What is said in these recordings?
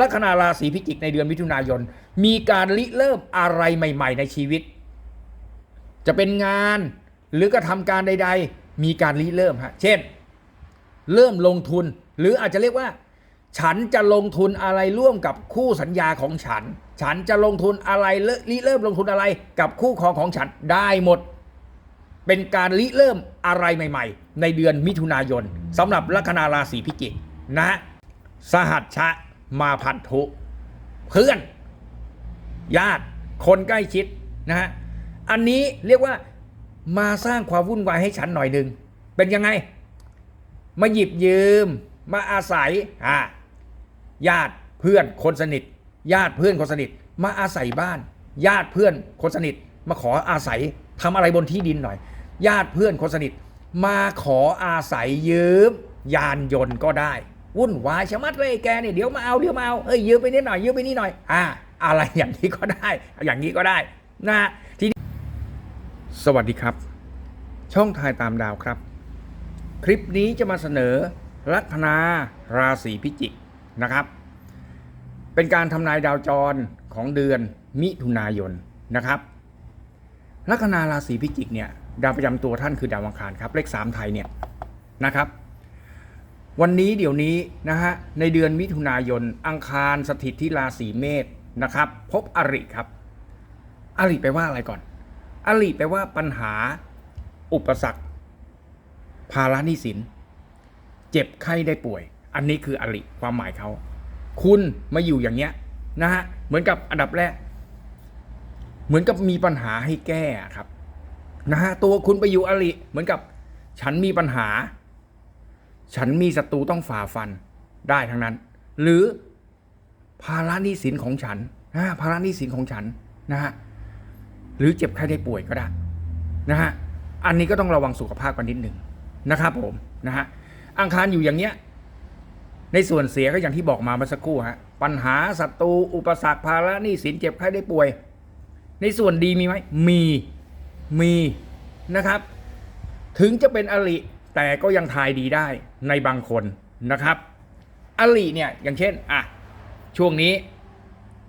ลัคนาราศีพิจิกในเดือนมิถุนายน มีการริเริ่มอะไรใหม่ ๆ ในชีวิต จะเป็นงานหรือกระทำการใด ๆ มีการริเริ่มฮะเช่น เริ่มลงทุนหรืออาจจะเรียกว่า ฉันจะลงทุนอะไรร่วมกับคู่สัญญาของฉัน ฉันจะลงทุนอะไรเริ่มริเริ่มลงทุนอะไรกับคู่ครองของฉันได้หมด เป็นการริเริ่มอะไรใหม่ ๆ ในเดือนมิถุนายนสำหรับลัคนาราศีพิจิกนะสหัชชะ มาพันธุเพื่อน ญาติคนใกล้ชิดนะฮะอันนี้เรียกว่ามาสร้างความวุ่นวายให้ฉันหน่อยหนึ่งเป็นยังไง มาหยิบยืม มาอาศัยอ่าญาติเพื่อนคนสนิท ญาติเพื่อนคนสนิท มาอาศัยบ้าน ญาติเพื่อนคนสนิท มาขออาศัยทำอะไรบนที่ดินหน่อย ญาติเพื่อนคนสนิท มาขออาศัยยืม ยานยนต์ก็ได้ วุ่นวายชะมัดเลยแกเนี่ยเดี๋ยวมาเอาเดี๋ยวมาเอาเอ้ยยืมไปนิดหน่อยยืมไปนิดหน่อยอ่าอะไรอย่างนี้ก็ได้ อย่างนี้ก็ได้นะทีนี้สวัสดีครับ ช่องทายตามดาวครับ คลิปนี้จะมาเสนอลัคนาราศีพิจิกนะครับ เป็นการทำนายดาวจรของเดือนมิถุนายนนะครับลัคนาราศีพิจิกเนี่ยดาวประจำตัวท่านคือดาวอังคารครับเลขสามไทยเนี่ยนะครับ วันนี้เดี๋ยวนี้นะฮะในเดือนมิถุนายน อังคารสถิตที่ราศีเมษนะครับ พบอริครับ อริแปลว่าอะไรก่อน อริแปลว่าปัญหา อุปสรรคภาระหนี้สิน เจ็บไข้ได้ป่วย อันนี้คืออริความหมายเขาคุณมาอยู่อย่างเงี้ยนะฮะเหมือนกับอันดับแรก เหมือนกับมีปัญหาให้แก้ครับนะฮะตัวคุณไปอยู่อริเหมือนกับฉันมีปัญหา ฉันมีศัตรูต้องฝ่าฟันได้ทั้งนั้น หรือภาระหนี้สินของฉันนะภาระหนี้สินของฉันนะฮะหรือเจ็บไข้ได้ป่วยก็ได้นะฮะอันนี้ก็ต้องระวังสุขภาพกันนิดหนึ่งนะครับผมนะฮะอังคารอยู่อย่างเนี้ยในส่วนเสียก็อย่างที่บอกมาเมื่อสักครู่ฮะปัญหาศัตรูอุปสรรคภาระหนี้สินเจ็บไข้ได้ป่วย ในส่วนดีมีไหมมีมีนะครับ ถึงจะเป็นอลิ แต่ก็ยังทายดีได้ในบางคนนะครับอลิเนี่ยอย่างเช่นอะช่วงนี้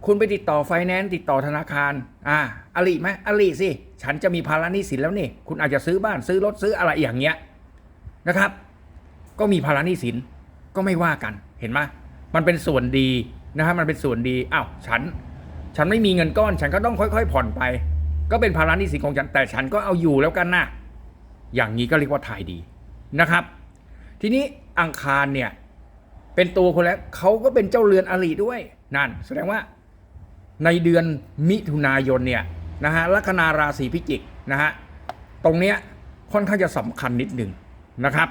คุณไปติดต่อไฟแนนซ์ติดต่อธนาคารอ่าอลิไหมอลิสิฉันจะมีภาระหนี้สินแล้วนี่ คุณอาจจะซื้อบ้านซื้อรถซื้ออะไรอย่างเงี้ยนะครับ ก็มีภาระหนี้สินก็ไม่ว่ากันเห็นไหมมันเป็นส่วนดีนะฮะมันเป็นส่วนดีอ้าวฉัน ฉันไม่มีเงินก้อน ฉันก็ต้องค่อย ๆ ผ่อนไป ก็เป็นภาระหนี้สินของฉันแต่ฉันก็เอาอยู่แล้วกันนะอย่างนี้ก็เรียกว่าทายดี นะครับ ทีนี้อังคารเนี่ย เป็นตัวคนแล้วเขาก็เป็นเจ้าเรือนอริด้วยนั่น แสดงว่าในเดือนมิถุนายนเนี่ยนะฮะลัคนาราศีพิจิกนะฮะตรงเนี้ยค่อนข้างจะสำคัญนิดหนึ่งนะครับ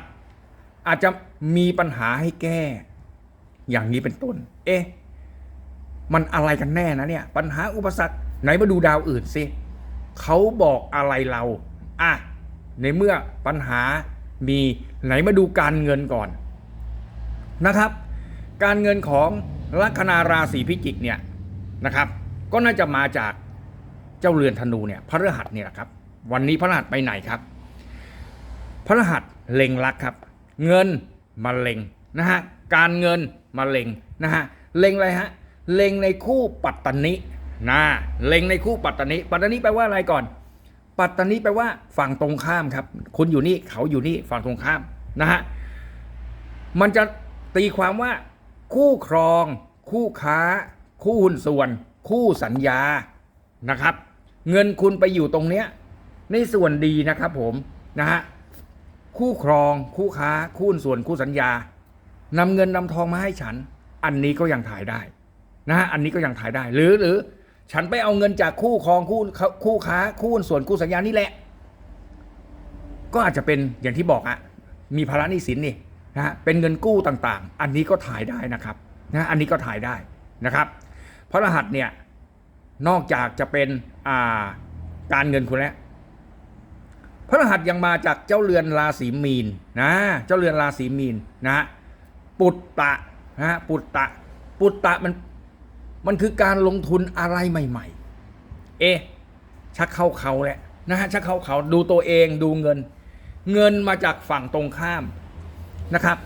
อาจจะมีปัญหาให้แก้ อย่างนี้เป็นต้น เอ๊ะมันอะไรกันแน่นะเนี่ย ปัญหาอุปสรรคไหนมาดูดาวอื่นสิเขาบอกอะไรเรา อะ ในเมื่อปัญหา มีไหนมาดูการเงินก่อนนะครับ การเงินของลัคนาราศีพิจิกเนี่ยนะครับ ก็น่าจะมาจากเจ้าเรือนธนูเนี่ยพระฤหัสเนี่ยละครับ วันนี้พระฤหัสไปไหนครับ พระรหัสเล็งรักครับ เงินมาเล็งนะฮะการเงินมาเล็งนะฮะเล็งอะไรฮะเล็งในคู่ปัตตนินะเล็งในคู่ปัตตนิปัตตนิแปลว่าอะไรก่อน ปัตตนิแปลว่าฝั่งตรงข้ามครับ คุณอยู่นี่เขาอยู่นี่ฝั่งตรงข้ามนะฮะมันจะตีความว่า คู่ครอง คู่ค้า คู่หุ้นส่วน คู่สัญญานะครับ เงินคุณไปอยู่ตรงเนี้ยในส่วนดีนะครับผมนะฮะคู่ครอง คู่ค้า คู่หุ้นส่วนคู่สัญญานำเงินนำทองมาให้ฉัน อันนี้ก็ยังถ่ายได้นะฮะอันนี้ก็ยังถ่ายได้หรือหรือ ฉันไปเอาเงินจากคู่ครองคู่คู่ค้าคู่นส่วนคู่สัญญานี่แหละ ก็อาจจะเป็นอย่างที่บอกอะมีภาระหนี้สินนี่นะเป็นเงินกู้ต่างๆ อันนี้ก็ถ่ายได้นะครับนะอันนี้ก็ถ่ายได้นะครับพระรหัสเนี่ยนอกจากจะเป็นอ่าการเงินคุณแล้วพระรหัสยังมาจากเจ้าเรือนราศีมีนนะเจ้าเรือนราศีมีนนะปุตตะนะปุตตะปุตตะมัน มันคือการลงทุนอะไรใหม่ ๆ เอะชักเข้าเขาแหละนะฮะชักเข้าเขาดูตัวเองดูเงิน เงินมาจากฝั่งตรงข้ามนะครับ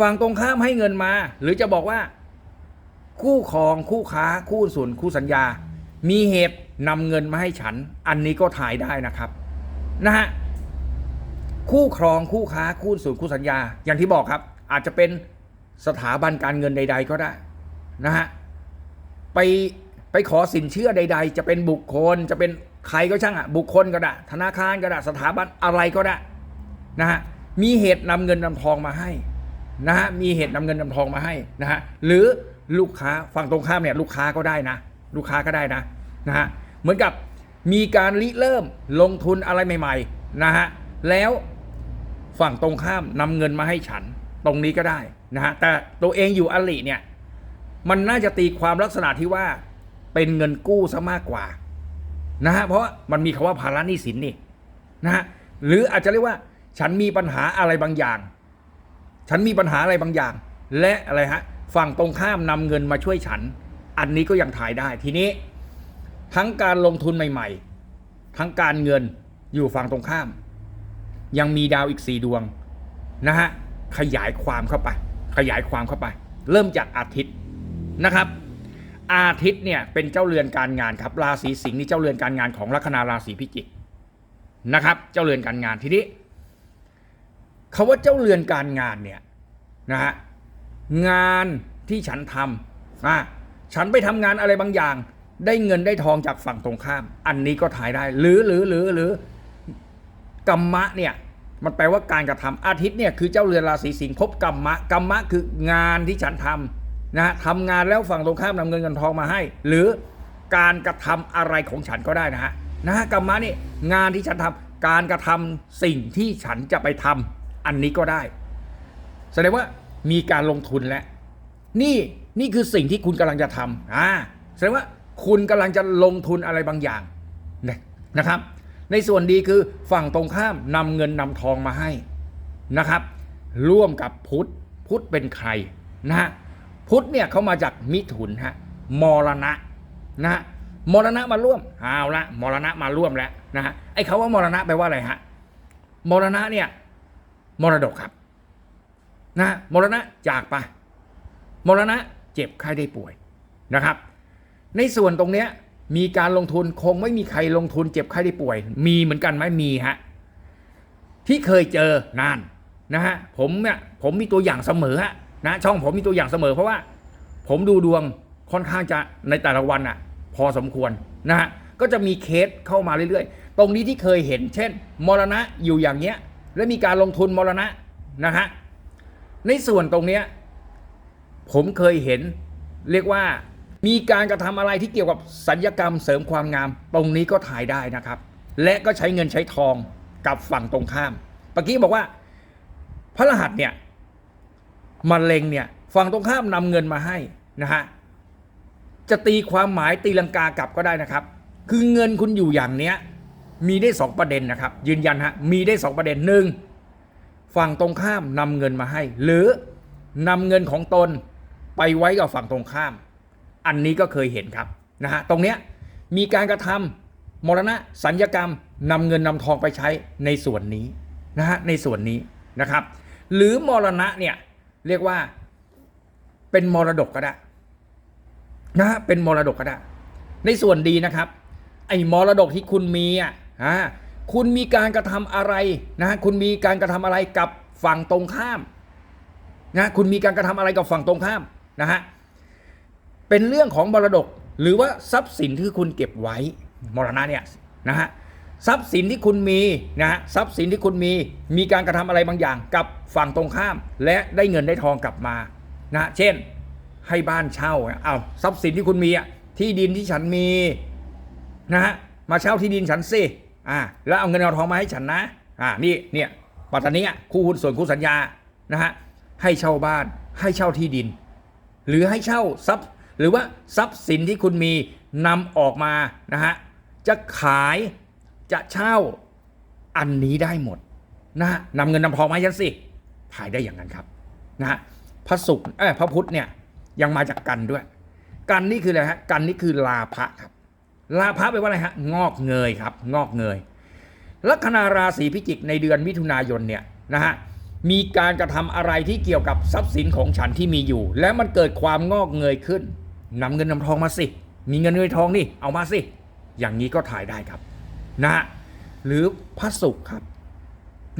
ฝั่งตรงข้ามให้เงินมา หรือจะบอกว่า คู่ครองคู่ค้าคู่ส่วนคู่สัญญา มีเหตุนำเงินมาให้ฉัน อันนี้ก็ถ่ายได้นะครับนะฮะคู่ครองคู่ค้าคู่ส่วนคู่สัญญา อย่างที่บอกครับ อาจจะเป็นสถาบันการเงินใด ๆ ก็ได้นะฮะ ไปไปขอสินเชื่อใด ๆ จะเป็นบุคคลจะเป็นใครก็ช่างอะบุคคลก็ได้ธนาคารก็ได้สถาบันอะไรก็ได้นะฮะมีเหตุนำเงินนำทองมาให้นะฮะมีเหตุนำเงินนำทองมาให้นะฮะหรือลูกค้าฝั่งตรงข้ามเนี่ยลูกค้าก็ได้นะ ลูกค้าก็ได้นะนะฮะเหมือนกับมีการริเริ่มลงทุนอะไรใหม่ ๆนะฮะแล้วฝั่งตรงข้ามนำเงินมาให้ฉันตรงนี้ก็ได้นะฮะแต่ตัวเองอยู่อลิเนี่ย มันน่าจะตีความลักษณะที่ว่าเป็นเงินกู้ซะมากกว่านะฮะเพราะมันมีคาว่าภาระหนี้สินนี่นะฮะหรืออาจจะเรียกว่า ฉันมีปัญหาอะไรบางอย่าง ฉันมีปัญหาอะไรบางอย่าง และอะไรฮะฝั่งตรงข้ามนำเงินมาช่วยฉัน อันนี้ก็ยังถ่ายได้ทีนี้ ทั้งการลงทุนใหม่ ๆ ทั้งการเงินอยู่ฝั่งตรงข้าม ยังมีดาวอีกสี่ดวงนะฮะขยายความเข้าไป ขยายความเข้าไป เริ่มจากอาทิตย์ นะครับ อาทิตย์เนี่ยเป็นเจ้าเรือนการงานครับราศีสิงห์นี่เจ้าเรือนการงานของลัคนาราศีพิจิกนะครับ เจ้าเรือนการงานทีนี้คาว่าเจ้าเรือนการงานเนี่ยนะฮะงานที่ฉันทำอะฉันไปทำงานอะไรบางอย่าง ได้เงินได้ทองจากฝั่งตรงข้าม อันนี้ก็ถ่ายได้ หรือหรือหรือหรือกรรมะเนี่ยมันแปลว่าการกระทำอาทิตย์เนี่ยคือเจ้าเรือนราศีสิงห์พบกรรมะกรรมะคืองานที่ฉันทำ นะฮะทำงานแล้วฝั่งตรงข้ามนำเงินเงินทองมาให้ หรือการกระทำอะไรของฉันก็ได้นะฮะนะกรรมะนี่งานที่ฉันทำการกระทำสิ่งที่ฉันจะไปทำอันนี้ก็ได้ แสดงว่ามีการลงทุนแล้วนี่นี่คือสิ่งที่คุณกำลังจะทำอ่าแสดงว่าคุณกำลังจะลงทุนอะไรบางอย่างนะนะครับ ในส่วนดีคือฝั่งตรงข้ามนำเงินนำทองมาให้นะครับ ร่วมกับพุทธพุทธเป็นใครนะฮะ พุทธเนี่ยเขามาจากมิถุนฮะมรณะนะฮะมรณะมาร่วมเอาละมรณะมาร่วมแล้วนะฮะไอ้เขาว่ามรณะแปลว่าอะไรฮะมรณะเนี่ยมรดกครับนะมรณะจากไปมรณะเจ็บไข้ได้ป่วยนะครับ ในส่วนตรงเนี้ยมีการลงทุนคงไม่มีใครลงทุนเจ็บไข้ได้ป่วย มีเหมือนกันไหมมีฮะที่เคยเจอนานนะฮะผมเนี่ยผมมีตัวอย่างเสมอฮะ นะช่องผมมีตัวอย่างเสมอเพราะว่า ผมดูดวงค่อนข้างจะในแต่ละวันอะพอสมควรนะฮะก็จะมีเคสเข้ามาเรื่อยๆ ตรงนี้ที่เคยเห็น เช่น มรณะอยู่อย่างเนี้ย แล้วมีการลงทุนมรณะนะฮะในส่วนตรงเนี้ยผมเคยเห็นเรียกว่ามีการกระทำอะไรที่เกี่ยวกับสัญญกรรมเสริมความงาม ตรงนี้ก็ถ่ายได้นะครับ และก็ใช้เงินใช้ทองกับฝั่งตรงข้ามเมื่อกี้บอกว่าพระรหัสเนี่ย มะเร็งเนี่ยฝั่งตรงข้ามนำเงินมาให้นะฮะจะตีความหมายตีลังกากลับก็ได้นะครับ คือเงินคุณอยู่อย่างเนี้ยมีได้สองประเด็นนะครับ ยืนยันฮะมีได้สองประเด็นหนึ่งฝั่งตรงข้ามนำเงินมาให้ หรือนำเงินของตนไปไว้กับฝั่งตรงข้าม อันนี้ก็เคยเห็นครับนะฮะตรงเนี้ยมีการกระทำมรณะสัญญกรรมนำเงินนำทองไปใช้ในส่วนนี้นะฮะในส่วนนี้นะครับ หรือมรณะเนี่ย เรียกว่า เป็นมรดกก็ได้นะเป็นมรดกก็ได้ ในส่วนดีนะครับ ไอ้มรดกที่คุณมีอะอ่าคุณมีการกระทำอะไรนะฮะคุณมีการกระทำอะไรกับฝั่งตรงข้ามนะคุณมีการกระทำอะไรกับฝั่งตรงข้ามนะฮะเป็นเรื่องของมรดกหรือว่าทรัพย์สินที่คุณเก็บไว้มรณะเนี่ยนะฮะ ทรัพย์สินที่คุณมีนะฮะทรัพย์สินที่คุณมี มีการกระทำอะไรบางอย่างกับฝั่งตรงข้าม และได้เงินได้ทองกลับมานะเช่น ให้บ้านเช่าเอาทรัพย์สินที่คุณมีอะที่ดินที่ฉันมีนะฮะมาเช่าที่ดินฉันสิอ่าแล้วเอาเงินเอาทองมาให้ฉันนะอ่านี่เนี่ยปัตตานีคู่หุ้นส่วนคู่สัญญานะฮะให้เช่าบ้านให้เช่าที่ดิน หรือให้เช่าทรัพย์ หรือว่าทรัพย์สินที่คุณมีนำออกมานะฮะจะขาย จะเช่าอันนี้ได้หมดนะนำเงินนำทองมาให้ฉันสิขายได้อย่างนั้นครับนะพระศุกร์เออพระพุธเนี่ยยังมาจากกันด้วย กันนี่คืออะไรฮะกันนี่คือลาภะครับลาภะแปลว่าอะไรฮะงอกเงยครับ งอกเงยลัคนาราศีพิจิกในเดือนมิถุนายนเนี่ยนะฮะมีการกระทำอะไรที่เกี่ยวกับทรัพย์สินของฉันที่มีอยู่ และมันเกิดความงอกเงยขึ้นนำเงินนำทองมาสิ มีเงินเงินทองนี่เอามาสิ อย่างนี้ก็ถ่ายได้ครับ นะหรือพระศุกร์ครับ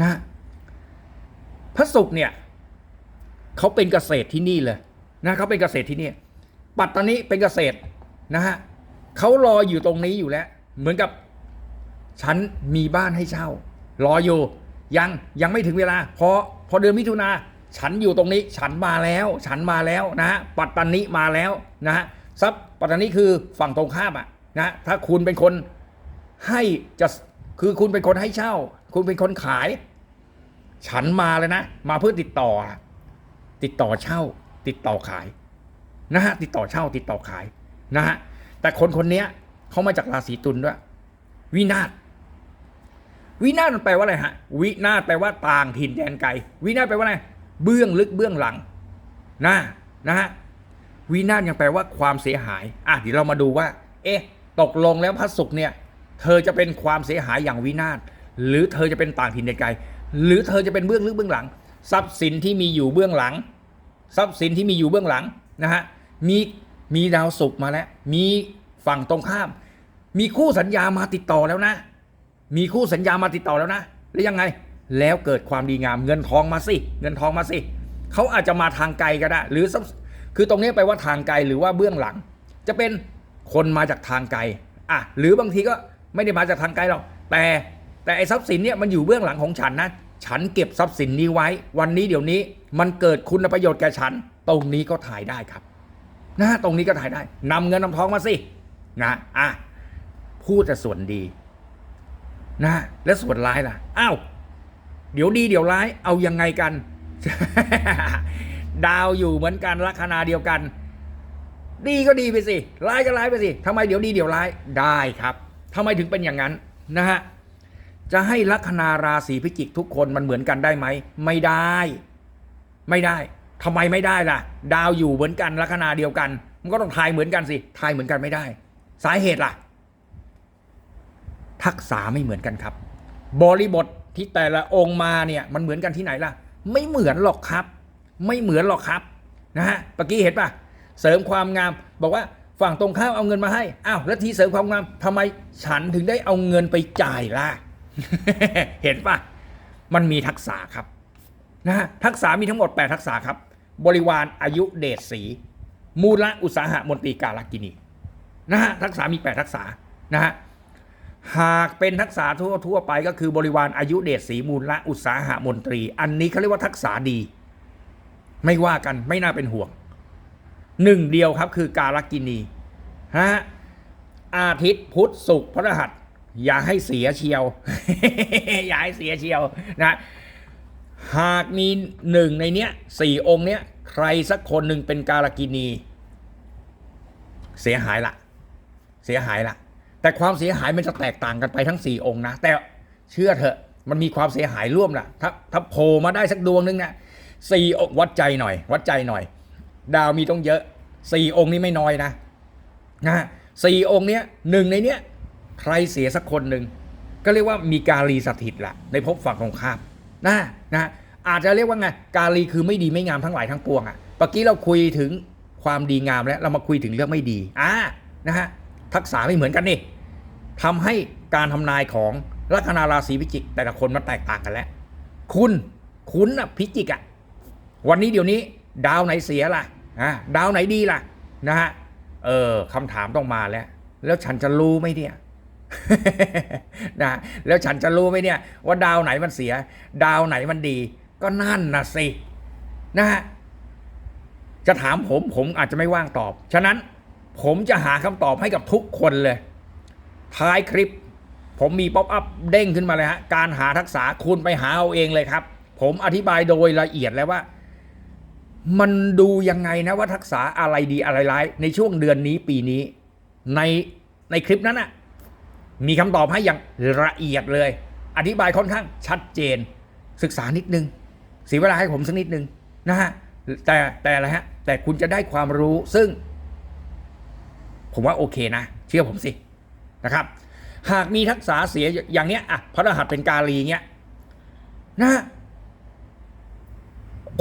นะฮะพระศุกร์เนี่ยเขาเป็นเกษตรที่นี่เลยนะเขาเป็นเกษตรที่นี่ ปัตตานีเป็นเกษตรนะฮะเขารออยู่ตรงนี้อยู่แล้ว เหมือนกับฉันมีบ้านให้เช่า รออยู่ ยังยังไม่ถึงเวลาพอพอเดือนมิถุนาฉันอยู่ตรงนี้ ฉันมาแล้ว ฉันมาแล้วนะฮะปัตตานีมาแล้วนะฮะซับปัตตานีคือฝั่งตรงข้ามอะนะถ้าคุณเป็นคน ให้จะคือคุณเป็นคนให้เช่า คุณเป็นคนขาย ฉันมาเลยนะ มาเพื่อติดต่อ ติดต่อเช่า ติดต่อขายนะฮะติดต่อเช่า ติดต่อขายนะฮะแต่คนคนนี้เขามาจากราศีตุลด้วย วินาศวินาศมันแปลว่าอะไรฮะ วินาศแปลว่าต่างถิ่นแดนไกล วินาศแปลว่าอะไรเบื้องลึกเบื้องหลังนะนะฮะวินาศยังแปลว่าความเสียหาย อะเดี๋ยวเรามาดูว่า เอ๊ะ ตกลงแล้วพระศุกร์เนี่ย เธอจะเป็นความเสียหายอย่างวินาศหรือเธอจะเป็นต่างถิ่นแดไกลหรือเธอจะเป็นเบื้องลึกเบื้องหลัง ทรัพย์สินที่มีอยู่เบื้องหลัง ทรัพย์สินที่มีอยู่เบื้องหลังนะฮะมีมีดาวศุกร์มาแล้ว มีฝั่งตรงข้าม มีคู่สัญญามาติดต่อแล้วนะ มีคู่สัญญามาติดต่อแล้วนะ แล้วยังไงแล้วเกิดความดีงามเงินทองมาสิเงินทองมาสิเขาอาจจะมาทางไกลก็ได้ หรือคือตรงนี้แปว่าทางไกลหรือว่าเบื้องหลัง จะเป็นคนมาจากทางไกลอะหรือบางทีก็ ไม่ได้มาจากทางไกลหรอกแต่แต่ไอ้ทรัพย์สินเนี่ยมันอยู่เบื้องหลังของฉันนะ ฉันเก็บทรัพย์สินนี้ไว้ วันนี้เดี๋ยวนี้มันเกิดคุณประโยชน์แก่ฉัน ตรงนี้ก็ถ่ายได้ครับ นะตรงนี้ก็ถ่ายได้นำเงินนำทองมาสินะอะพูดแต่ส่วนดีนะและส่วนร้ายล่ะอ้าวเดี๋ยวดีเดี๋ยวร้ายเอายังไงกัน ดาวอยู่เหมือนกันลัคนาเดียวกัน ดีก็ดีไปสิร้ายก็ร้ายไปสิทำไมเดี๋ยวดีเดี๋ยวร้ายได้ครับ ทำไมถึงเป็นอย่างนั้นนะฮะจะให้ลัคนาราศีพิจิกทุกคนมันเหมือนกันได้ไหมไม่ได้ ไม่ได้ทำไมไม่ได้ล่ะ ดาวอยู่เหมือนกันลัคนาเดียวกัน มันก็ต้องทายเหมือนกันสิทายเหมือนกันไม่ได้ สาเหตุล่ะ ทักษะไม่เหมือนกันครับ บริบทที่แต่ละองค์มาเนี่ยมันเหมือนกันที่ไหนล่ะ ไม่เหมือนหรอกครับ ไม่เหมือนหรอกครับนะฮะเมื่อกี้เห็นปะเสริมความงามบอกว่า ฝั่งตรงข้ามเอาเงินมาให้ อ้าวแล้วทีเสริมความงามทำไมฉันถึงได้เอาเงินไปจ่ายล่ะ เห็นปะมันมีทักษะครับนะฮะทักษะมีทั้งหมด 8 ทักษะครับ บริวารอายุเดชสี มูลอุตสาหะมนตรีกาลกินีนะฮะทักษะมี 8 ทักษะนะฮะหากเป็นทักษะทั่วทั่วไปก็คือบริวารอายุเดชสีมูลละอุตสาหะมนตรี อันนี้เขาเรียกว่าทักษะดี ไม่ว่ากันไม่น่าเป็นห่วง หนึ่งเดียวครับคือกาลกินีฮะอาทิตย์พุธศุกร์พฤหัส อย่าให้เสียเชียว อย่าให้เสียเชียวนะหากมีหนึ่งในเนี้ยสี่องค์เนี้ยใครสักคนหนึ่งเป็นกาลกินี เสียหายละเสียหายละแต่ความเสียหายมันจะแตกต่างกันไปทั้งสี่องค์นะ แต่เชื่อเถอะมันมีความเสียหายร่วมล่ะ ถ้าถ้าโผล่มาได้สักดวงนึงนะสี่องค์วัดใจหน่อย วัดใจหน่อย ดาวมีต้องเยอะ สี่องค์นี้ไม่น้อยนะนะสี่องค์เนี้ยหนึ่งในเนี้ยใครเสียสักคนหนึ่งก็เรียกว่ามีกาลีสถิตละในภพฝั่งตรงข้ามนะนะอาจจะเรียกว่าไงกาลีคือไม่ดีไม่งามทั้งหลายทั้งปวงอะ่ะเมื่อกี้เราคุยถึงความดีงามแล้วเรามาคุยถึงเรื่องไม่ดีอ่านะฮะทักษะไม่เหมือนกันนี่ทำให้การทำนายของลัคนาราศีพิจิก แต่ละคนมันแตกต่างกันแล้ว คุณคุณอะพิจิกอะวันนี้เดี๋ยวนี้ ดาวไหนเสียล่ะ อะดาวไหนดีล่ะนะฮะเออคำถามต้องมาแล้ว แล้วฉันจะรู้ไหมเนี่ยนะแล้วฉันจะรู้ไหมเนี่ย ว่าดาวไหนมันเสีย ดาวไหนมันดี ก็นั่นนะสินะฮะจะถามผมผมอาจจะไม่ว่างตอบ ฉะนั้นผมจะหาคำตอบให้กับทุกคนเลย ท้ายคลิป ผมมีป๊อปอัพเด้งขึ้นมาเลยฮะ การหาทักษะคุณไปหาเอาเองเลยครับ ผมอธิบายโดยละเอียดแล้วว่า มันดูยังไงนะว่าทักษะอะไรดีอะไรร้าย ในช่วงเดือนนี้ปีนี้ ในในคลิปนั้นน่ะมีคำตอบให้อย่างละเอียดเลย อธิบายค่อนข้างชัดเจน ศึกษานิดนึงเสียเวลาให้ผมสักนิดนึงนะฮะแต่แต่อะไรฮะ แต่คุณจะได้ความรู้ซึ่ง ผมว่าโอเคนะ เชื่อผมสินะครับ หากมีทักษะเสียอย่างเนี้ยอะพระรหัสเป็นกาลีเงี้ยนะ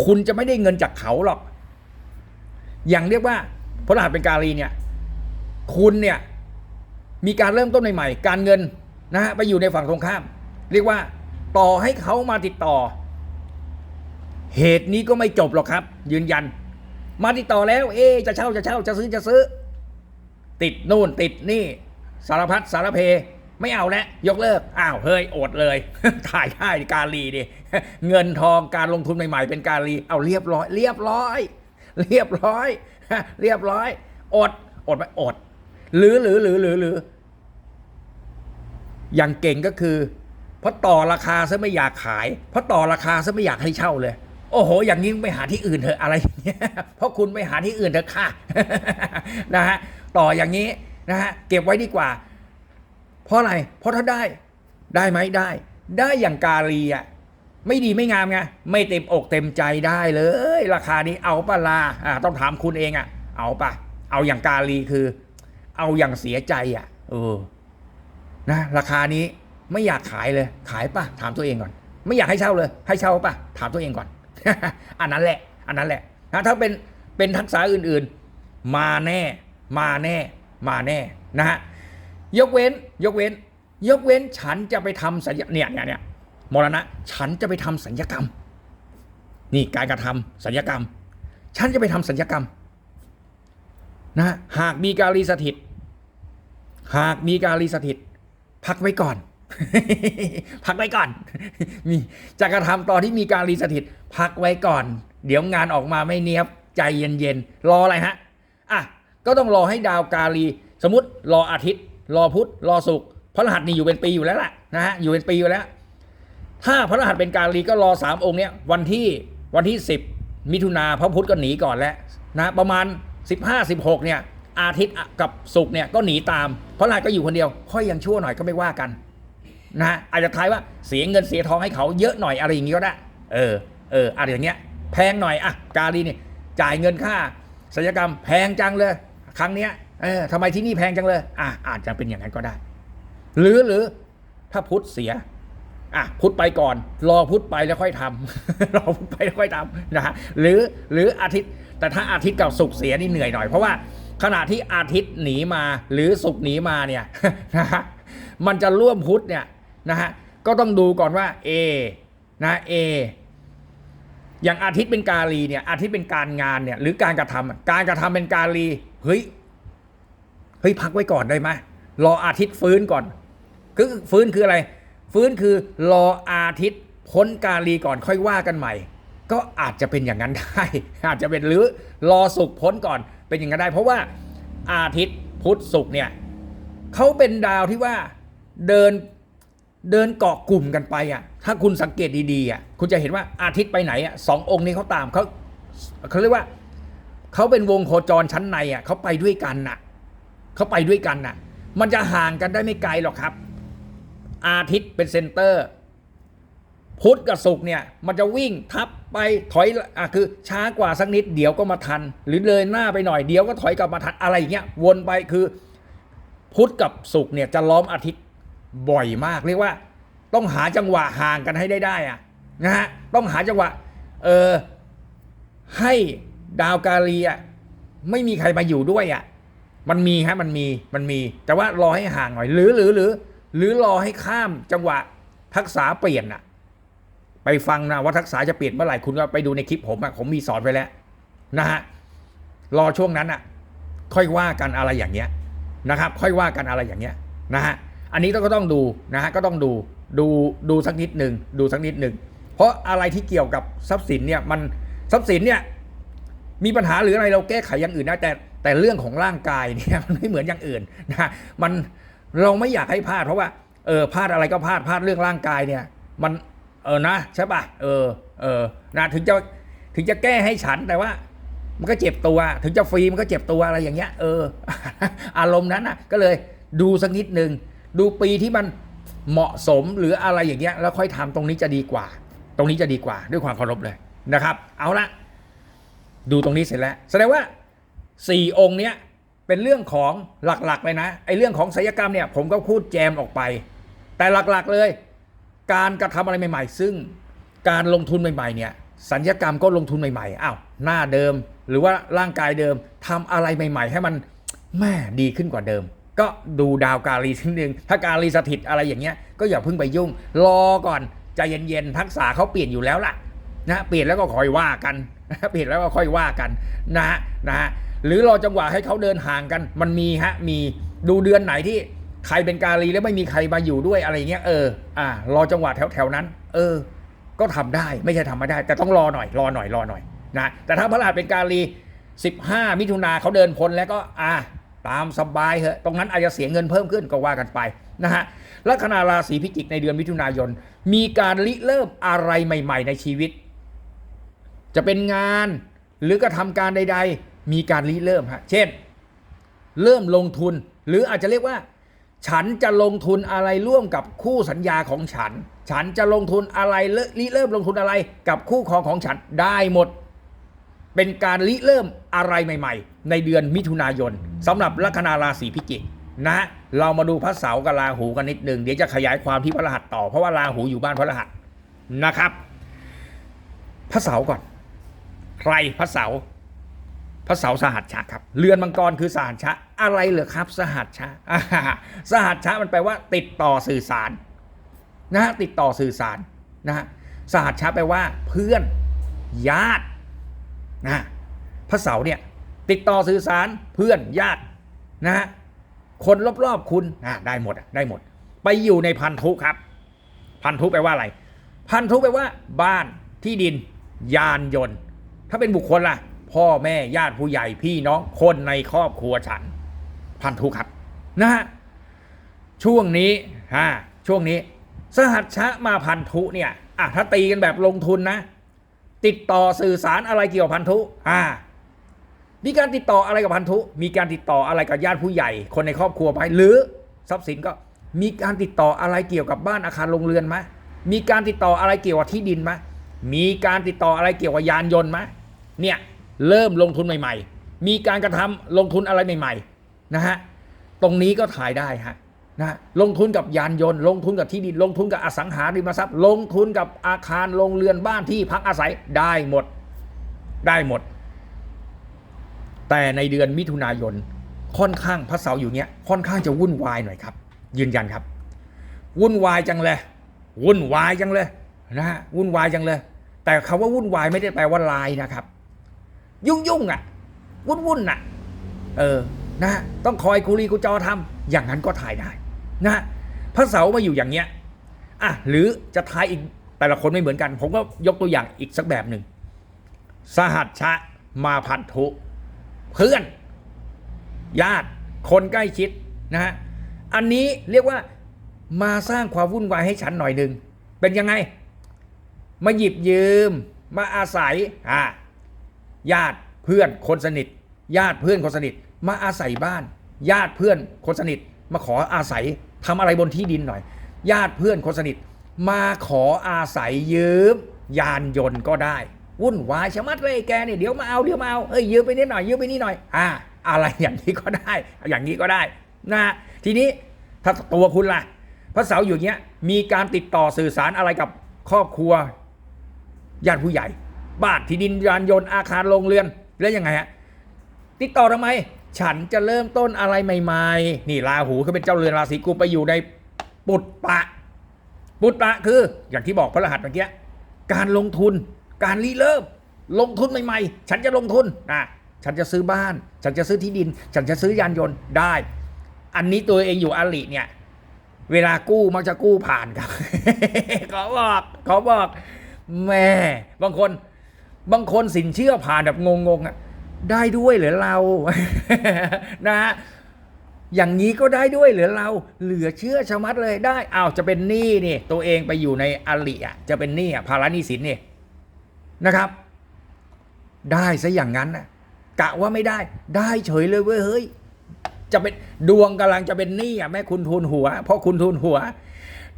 คุณจะไม่ได้เงินจากเขาหรอก อย่างเรียกว่าพพฤหัสเป็นกาลีเนี่ย คุณเนี่ย มีการเริ่มต้นใหม่ๆการเงินนะฮะไปอยู่ในฝั่งตรงข้าม เรียกว่า ต่อให้เขามาติดต่อ เหตุนี้ก็ไม่จบหรอกครับ ยืนยัน มาติดต่อแล้ว เอ๊จะเช่าจะเช่าจะซื้อจะซื้อ ติดนู่นติดนี่ สารพัดสารเพ ไม่เอาแล้วยกเลิก อ้าวเฮ้ยอดเลย ถ่ายได้กาลีดิเงินทองการลงทุนใหม่ๆ เป็นกาลีเอาเรียบร้อย เรียบร้อย เรียบร้อยเรียบร้อย อดอดไปอด หรือหรือหรือหรือหรืออย่างเก่งก็คือเพราะต่อราคาซะไม่อยากขาย เพราะต่อราคาซะไม่อยากให้เช่าเลย โอ้โห อย่างนี้ไปหาที่อื่นเถอะอะไรอย่างเงี้ยเพราะคุณไปหาที่อื่นเถอะค่ะนะฮะต่ออย่างนี้นะฮะเก็บไว้ดีกว่า เพราะอะไร เพราะถ้าได้ ได้ไหมได้ ได้อย่างกาลีอะไม่ดีไม่งามไงไม่เต็มอกเต็มใจได้เลย ราคานี้เอาปะลาอ่าต้องถามคุณเองอะ เอาปะเอาอย่างกาลีคือ เอาอย่างเสียใจอะเออนะราคานี้ไม่อยากขายเลย ขายปะถามตัวเองก่อน ไม่อยากให้เช่าเลย ให้เช่าปะถามตัวเองก่อน อันนั้นแหละ อันนั้นแหละนะถ้าเป็นเป็นทักษะอื่นๆ มาแน่ มาแน่ มาแน่นะฮะ ยกเว้น ยกเว้น ยกเว้นฉันจะไปทำสัญญาเนี่ยเนี่ยเนี่ยมรณะ ฉันจะไปทำสัญญกรรม นี่การกระทำสัญญกรรม ฉันจะไปทำสัญญกรรมนะหากมีการีสถิต หากมีการีสถิต พักไว้ก่อน พักไว้ก่อน มีจะกระทำตอนที่มีการีสถิต พักไว้ก่อน เดี๋ยวงานออกมาไม่เนียบใจเย็นๆรออะไรฮะอะก็ต้องรอให้ดาวกาลี สมมติรออาทิตย์ รอพุธรอศุกพระรหัสนี่อยู่เป็นปีอยู่แล้วล่ะนะฮะอยู่เป็นปีอยู่แล้ว ถ้าพระรหัสเป็นกาลีก็รอสามองค์เนี้ยวันที่วันที่สิบมิถุนาพระพุธก็หนีก่อนแล้วนะประมาณสิบห้าสิบหกเนี่ยอาทิตย์กับศุกร์เนี่ยก็หนีตามพระรหัสก็อยู่คนเดียว ค่อยยังชั่วหน่อยก็ไม่ว่ากันนะฮะอาจจะทายว่าเสียเงินเสียทองให้เขาเยอะหน่อยอะไรอย่างนี้ก็ได้เออเอออะไรอย่างเงี้ยแพงหน่อยอะกาลีนี่จ่ายเงินค่าศัลยกรรมแพงจังเลย ครั้งเนี้ย เออทำไมที่นี่แพงจังเลย อะอาจจะเป็นอย่างนั้นก็ได้ หรือหรือถ้าพุทธเสียอะพุทธไปก่อน รอพุทธไปแล้วค่อยทำรอพุทธไปแล้วค่อยทำนะฮะหรือหรืออาทิตย์ แต่ถ้าอาทิตย์กับศุกร์เสียนี่เหนื่อยหน่อยเพราะว่าขณะที่อาทิตย์หนีมาหรือศุกร์หนีมาเนี่ยนะฮะมันจะร่วมพุทธเนี่ยนะฮะก็ต้องดูก่อนว่า A นะเออย่างอาทิตย์เป็นกาลีเนี่ยอาทิตย์เป็นการงานเนี่ยหรือการกระทำอะการกระทำเป็นกาลีเฮ้ย เฮ้ยพักไว้ก่อนได้ไหมรออาทิตย์ฟื้นก่อนคือฟื้นคืออะไร ฟื้นคือรออาทิตย์พ้นกาลีก่อนค่อยว่ากันใหม่ ก็อาจจะเป็นอย่างนั้นได้อาจจะเป็นหรือรอสุกร์พ้นก่อนเป็นอย่างนั้นได้ เพราะว่าอาทิตย์พุธศุกร์เนี่ยเขาเป็นดาวที่ว่าเดินเดินเกาะกลุ่มกันไปอะ ถ้าคุณสังเกตดีๆอะคุณจะเห็นว่าอาทิตย์ไปไหนอะสององค์นี้เขาตามเขาเขาเรียกว่าเขาเป็นวงโคจรชั้นในอะเขาไปด้วยกันน่ะ เขาไปด้วยกันน่ะ มันจะห่างกันได้ไม่ไกลหรอกครับ อาทิตย์เป็นเซนเตอร์ พุธกับศุกร์เนี่ยมันจะวิ่งทับไปถอยอะคือช้ากว่าสักนิดเดี๋ยวก็มาทัน หรือเลยหน้าไปหน่อยเดี๋ยวก็ถอยกลับมาทันอะไรอย่างเงี้ยวนไปคือพุธกับศุกร์เนี่ยจะล้อมอาทิตย์บ่อยมากเรียกว่า ต้องหาจังหวะห่างกันให้ได้ได้อะนะฮะต้องหาจังหวะเออให้ดาวกาลีอะไม่มีใครมาอยู่ด้วยอะ มันมีฮะมันมีมันมี แต่ว่ารอให้ห่างหน่อย หรือหรือหรือ หรือรอให้ข้ามจังหวะทักษะเปลี่ยนอะไปฟังนะว่าทักษะจะเปลี่ยนเมื่อไหร่คุณก็ไปดูในคลิปผมอะผมมีสอนไว้แล้วนะฮะรอช่วงนั้นอะค่อยว่ากันอะไรอย่างเงี้ยนะครับ ค่อยว่ากันอะไรอย่างเงี้ยนะฮะอันนี้ก็ต้องดูนะฮะก็ต้องดูดูดูสักนิดหนึ่งดูสักนิดหนึ่งเพราะอะไรที่เกี่ยวกับทรัพย์สินเนี่ยมันทรัพย์สินเนี่ยมีปัญหาหรืออะไรเราแก้ไขอย่างอื่นได้แต่ แต่เรื่องของร่างกายเนี่ยมันไม่เหมือนอย่างอื่นนะมันเราไม่อยากให้พลาดเพราะว่าเออพลาดอะไรก็พลาดพลาดเรื่องร่างกายเนี่ย มันเออนะใช่ป่ะเออเออนะถึงจะถึงจะแก้ให้ฉันแต่ว่า มันก็เจ็บตัว ถึงจะฟรีมันก็เจ็บตัวอะไรอย่างเงี้ยเออ อารมณ์นั้นนะก็เลยดูสักนิดหนึ่งดูปีที่มันเหมาะสมหรืออะไรอย่างเงี้ยแล้วค่อยทำตรงนี้จะดีกว่า ตรงนี้จะดีกว่าด้วยความเคารพเลยนะครับ เอาละดูตรงนี้เสร็จแล้ว แสดงว่า สี่องค์เนี้ยเป็นเรื่องของหลักๆเลยนะไอ้เรื่องของศิลปกรรมเนี่ยผมก็พูดแจมออกไป แต่หลักๆเลย การกระทำอะไรใหม่ ๆ ซึ่งการลงทุนใหม่ๆเนี่ยสัญญกรรมก็ลงทุนใหม่ๆอ้าวหน้าเดิมหรือว่าร่างกายเดิมทำอะไรใหม่ ๆ ให้มันแม่ดีขึ้นกว่าเดิม ก็ดูดาวกาลีทิ้งหนึ่งถ้ากาลีสถิตอะไรอย่างเงี้ยก็อย่าเพิ่งไปยุ่ง รอก่อนใจเย็นๆทักษะเขาเปลี่ยนอยู่แล้วล่ะนะเปลี่ยนแล้วก็ค่อยว่ากันเปลี่ยนแล้วก็ค่อยว่ากันนะนะฮะ หรือรอจังหวะให้เขาเดินห่างกัน มันมีฮะมีดูเดือนไหนที่ใครเป็นกาลีแล้วไม่มีใครมาอยู่ด้วยอะไรเงี้ยเอออ่ารอจังหวะแถวๆนั้น เออ ก็ทำได้ไม่ใช่ทำไม่ได้ แต่ต้องรอหน่อย รอหน่อยรอหน่อยนะแต่ถ้าพระรหัสเป็นกาลี 15 มิถุนาเขาเดินพ้นแล้วก็อ่าตามสบายเถอะ ตรงนั้นอาจจะเสียเงินเพิ่มขึ้นก็ว่ากันไปนะฮะ ลัคนาราศีพิจิกในเดือนมิถุนายน มีการริเริ่มอะไรใหม่ ๆ ในชีวิต จะเป็นงานหรือกระทำการใด ๆ มีการริเริ่มฮะเช่น เริ่มลงทุน หรืออาจจะเรียกว่า ฉันจะลงทุนอะไรร่วมกับคู่สัญญาของฉัน ฉันจะลงทุนอะไรเริ่มริเริ่มลงทุนอะไรกับคู่ครองของฉันได้หมด เป็นการริเริ่มอะไรใหม่ ๆ ในเดือนมิถุนายนสำหรับลัคนาราศีพิจิกนะเรามาดูพระเสาร์กับราหูกันนิดหนึ่งเดี๋ยวจะขยายความที่พระรหัสต่อ เพราะว่าราหูอยู่บ้านพระรหัสนะครับพระเสาร์ก่อน ใครพระเสาร์ พระเสาสหัสชะครับ เรือนมังกรคือสหัสชะ อะไรเหรอครับ สหัสชะอ่าสหัสชะมันแปลว่า ติดต่อสื่อสารนะฮะติดต่อสื่อสารนะฮะสหัสชะแปลว่า เพื่อนญาตินะพระเสาเนี่ยติดต่อสื่อสารเพื่อนญาตินะฮะคนรอบๆคุณอะได้หมดอะได้หมด ไปอยู่ในพันธุครับ พันธุแปลว่าอะไร พันธุแปลว่า บ้านที่ดิน ยานยนต์ ถ้าเป็นบุคคลล่ะ พ่อแม่ญาติผู้ใหญ่พี่น้องคนในครอบครัวฉัน พันธุครับนะฮะช่วงนี้ฮะช่วงนี้ สหัชชะมาพันธุเนี่ยอะถ้าตีกันแบบลงทุนนะ ติดต่อสื่อสารอะไรเกี่ยวกับพันธุอ่ามีการติดต่ออะไรกับพันธุ มีการติดต่ออะไรกับญาติผู้ใหญ่ คนในครอบครัวไหมหรือทรัพย์สินก็มีการติดต่ออะไรเกี่ยวกับบ้านอาคารโรงเรือนไหมมีการติดต่ออะไรเกี่ยวกับที่ดินไหมมีการติดต่ออะไรเกี่ยวกับยานยนต์ไหมเนี่ย เริ่มลงทุนใหม่ ๆ มีการกระทำลงทุนอะไรใหม่ๆนะฮะตรงนี้ก็ถ่ายได้ฮะนะฮะลงทุนกับยานยนต์ ลงทุนกับที่ดินลงทุนกับอสังหาริมทรัพย์ ลงทุนกับอาคารโรงเรือนบ้านที่พักอาศัยได้หมดได้หมด แต่ในเดือนมิถุนายนค่อนข้างพระเสาร์อยู่เนี้ยค่อนข้างจะวุ่นวายหน่อยครับ ยืนยันครับ วุ่นวายจังเลยวุ่นวายจังเลยนะฮะวุ่นวายจังเลย แต่คำว่าวุ่นวายไม่ได้แปลว่าลายนะครับ ยุ่งยุ่งๆอะ วุ่นวุ่นๆอะ เออ นะ ต้องคอยกุลีกุจอทำอย่างนั้นก็ถ่ายได้ นะฮะพระเสาร์มาอยู่อย่างเนี้ย อะ หรือจะทายอีกแต่ละคนไม่เหมือนกัน ผมก็ยกตัวอย่างอีกสักแบบหนึ่ง สหัชชะมาพันธุเพื่อน ญาติ คนใกล้ชิดนะฮะ อันนี้เรียกว่ามาสร้างความวุ่นวายให้ฉันหน่อยหนึ่ง เป็นยังไง มาหยิบยืม มาอาศัย อ่า ญาติเพื่อนคนสนิท ญาติเพื่อนคนสนิท มาอาศัยบ้าน ญาติเพื่อนคนสนิท มาขออาศัยทำอะไรบนที่ดินหน่อย ญาติเพื่อนคนสนิท มาขออาศัยยืมยานยนต์ก็ได้ วุ่นวายชะมัดเลยแกเนี่ยเดี๋ยวมาเอาเดี๋ยวมาเอาเอ้ยยืมไปนิดหน่อยยืมไปนิดหน่อยอ่าอะไรอย่างนี้ก็ได้ อย่างนี้ก็ได้นะทีนี้ถ้าตัวคุณล่ะพระเสาอยู่เนี้ยมีการติดต่อสื่อสารอะไรกับครอบครัวญาติผู้ใหญ่ บ้านที่ดินยานยนต์อาคารโรงเรือนแล้วยังไงฮะติดต่อทำไม ฉันจะเริ่มต้นอะไรใหม่ ๆ นี่ราหูเขาเป็นเจ้าเรือนราศีกุมไปอยู่ในปุตปะ ปุตปะคือ อย่างที่บอกพระรหัสเมื่อกี้การลงทุน การรีเริ่ม ลงทุนใหม่ๆ ฉันจะลงทุนนะฉันจะซื้อบ้าน ฉันจะซื้อที่ดิน ฉันจะซื้อยานยนต์ได้ อันนี้ตัวเองอยู่อาลีเนี่ย เวลากู้มักจะกู้ผ่านครับขอบอกขอบอกแม่บางคน บางคนสินเชื่อผ่านแบบงงๆอะได้ด้วยหรือเรา นะฮะอย่างนี้ก็ได้ด้วยหรือเราเหลือเชื่อชะมัดเลยได้อ้าวจะเป็นหนี้นี่ ตัวเองไปอยู่ในอลิอะจะเป็นหนี้อะภาระหนี้สินนี่นะครับ ได้ซะอย่างนั้นน่ะกะว่าไม่ได้ ได้เฉยเลยเว้ยเฮ้ยจะเป็นดวงกำลังจะเป็นหนี้อะแม่คุณทุนหัว เพราะคุณทุนหัว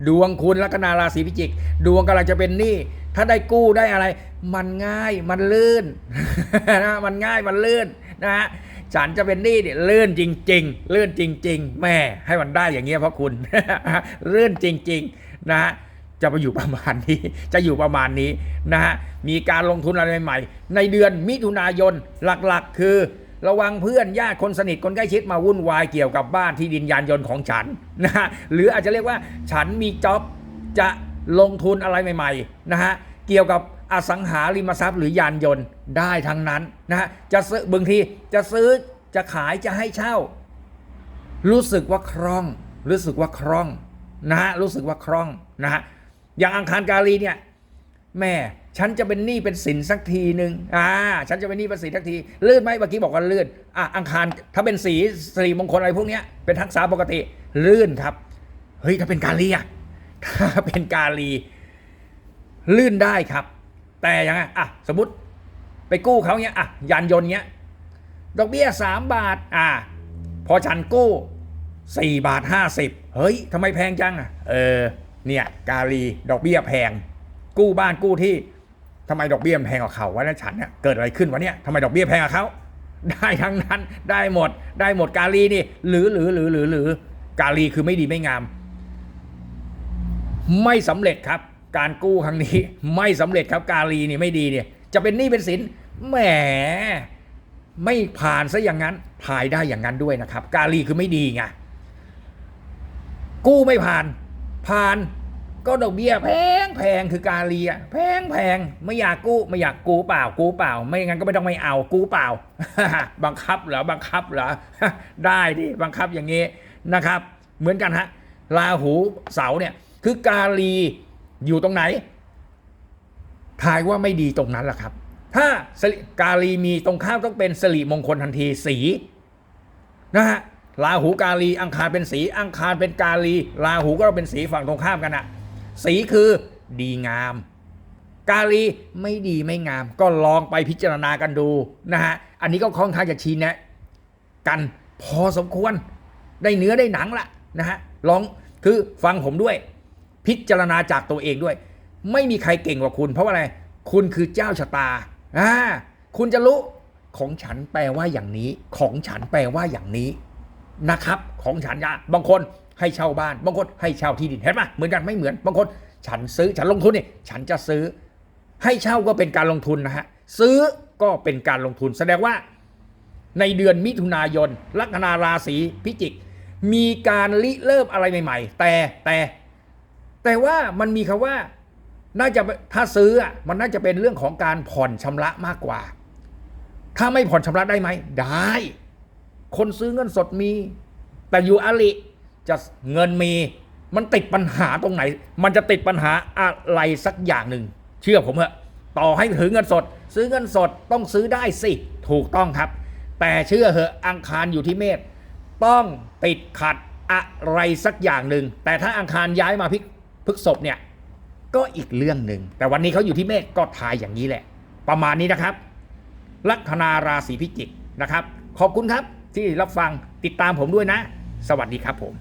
ดวงคุณลัคนาราศีพิจิก ดวงกำลังจะเป็นหนี้ถ้าได้กู้ได้อะไร มันง่ายมันลื่นนะมันง่ายมันลื่นนะฮะฉันจะเป็นหนี้เนี่ยลื่นจริง ๆ ลื่นจริง ๆ แม่ให้มันได้อย่างเงี้ยเพราะคุณลื่นจริง ๆ นะฮะจะไปอยู่ประมาณนี้ จะอยู่ประมาณนี้นะฮะ มีการลงทุนอะไรใหม่ ในเดือนมิถุนายนหลักๆ คือ ระวังเพื่อนญาติคนสนิทคนใกล้ชิดมาวุ่นวายเกี่ยวกับบ้านที่ดินยานยนต์ของฉันนะฮะหรืออาจจะเรียกว่าฉันมีจ็อบจะลงทุนอะไรใหม่ๆนะฮะเกี่ยวกับอสังหาริมทรัพย์หรือยานยนต์ได้ทั้งนั้นนะฮะจะซื้อบางทีจะซื้อจะขายจะให้เช่า รู้สึกว่าคล่อง รู้สึกว่าคล่องนะฮะรู้สึกว่าคล่องนะฮะอย่างอังคารกาลีเนี่ยแม่ ฉันจะเป็นหนี้เป็นสินสักทีหนึ่งอ่า ฉันจะเป็นหนี้เป็นสินสักทีลื่นไหมเมื่อกี้บอกว่าลื่นอะอังคารถ้าเป็นสีสิริมงคลอะไรพวกเนี้ยเป็นทักษะปกติลื่นครับเฮ้ยถ้าเป็นกาลีอะถ้าเป็นกาลีลื่นได้ครับ แต่ยังไงอะสมมติไปกู้เขาเนี้ยอะยานยนต์เนี้ยดอกเบี้ยสามบาทอ่าพอฉันกู้สี่บาทห้าสิบเฮ้ยทำไมแพงจังอะเออเนี่ยกาลีดอกเบี้ยแพง กู้บ้านกู้ที่ ทำไมดอกเบี้ยมันแพงกว่าเขาวะแล้วฉันเนี่ยเกิดอะไรขึ้นวะเนี่ยทำไมดอกเบี้ยแพงกว่าเขาได้ทั้งนั้นได้หมด ได้หมดกาลีนี่หรือหรือหรือหรือหรือกาลีคือไม่ดีไม่งาม ไม่สำเร็จครับ การกู้ครั้งนี้ไม่สำเร็จครับกาลีนี่ไม่ดีเนี่ย จะเป็นหนี้เป็นสินแหมไม่ผ่านซะอย่างนั้นถ่ายได้อย่างนั้นด้วยนะครับ กาลีคือไม่ดีไงกู้ไม่ผ่านผ่าน ก็ดอกเบี้ยแพงแพงคือกาลีอะแพงแพงไม่อยากกู้ไม่อยากกู้เปล่ากู้เปล่า ไม่งั้นก็ไม่ต้องไม่เอากู้เปล่า บังคับเหรอบังคับเหรอได้ดิบังคับอย่างนี้นะครับ เหมือนกันฮะราหูเสาเนี่ยคือกาลีอยู่ตรงไหนทายว่าไม่ดีตรงนั้นแหละครับ ถ้ากาลีมีตรงข้ามต้องเป็นสิริมงคลทันทีสีนะฮะราหูกาลีอังคารเป็นสี อังคารเป็นกาลีราหูก็เป็นสีฝั่งตรงข้ามกันอะ สีคือดีงาม กาลีไม่ดีไม่งาม ก็ลองไปพิจารณากันดูนะฮะ อันนี้ก็ค่อนข้างจะชี้แนะ กันพอสมควรได้เนื้อได้หนังละนะฮะลองคือฟังผมด้วย พิจารณาจากตัวเองด้วย ไม่มีใครเก่งกว่าคุณ เพราะว่าอะไรคุณคือเจ้าชะตาอ่าคุณจะรู้ของฉันแปลว่าอย่างนี้ ของฉันแปลว่าอย่างนี้นะครับ ของฉันยะบางคน ให้เช่าบ้านบางคนให้เช่าที่ดินเห็นไหมเหมือนกันไม่เหมือนบางคนฉันซื้อฉันลงทุนเนี่ยฉันจะซื้อ ให้เช่าก็เป็นการลงทุนนะฮะซื้อก็เป็นการลงทุน แสดงว่าในเดือนมิถุนายน ลัคนาราศีพิจิก มีการริเริ่มอะไรใหม่ ๆ แต่แต่แต่ว่ามันมีคำว่าน่าจะถ้าซื้อมันน่าจะเป็นเรื่องของการผ่อนชำระมากกว่า ถ้าไม่ผ่อนชำระได้ไหมได้ คนซื้อเงินสดมี แต่อยู่อลิ จะเงินมีมันติดปัญหาตรงไหน มันจะติดปัญหาอะไรสักอย่างหนึ่ง เชื่อผมเถอะต่อให้ถือเงินสด ซื้อเงินสดต้องซื้อได้สิ ถูกต้องครับ แต่เชื่อเหอะอังคารอยู่ที่เมษต้องติดขัดอะไรสักอย่างหนึ่ง แต่ถ้าอังคารย้ายมาพฤกพฤกษบเนี่ย ก็อีกเรื่องหนึ่ง แต่วันนี้เขาอยู่ที่เมษก็ทายอย่างนี้แหละ ประมาณนี้นะครับ ลัคนาราศีพิจิกนะครับ ขอบคุณครับที่รับฟังติดตามผมด้วยนะ สวัสดีครับผม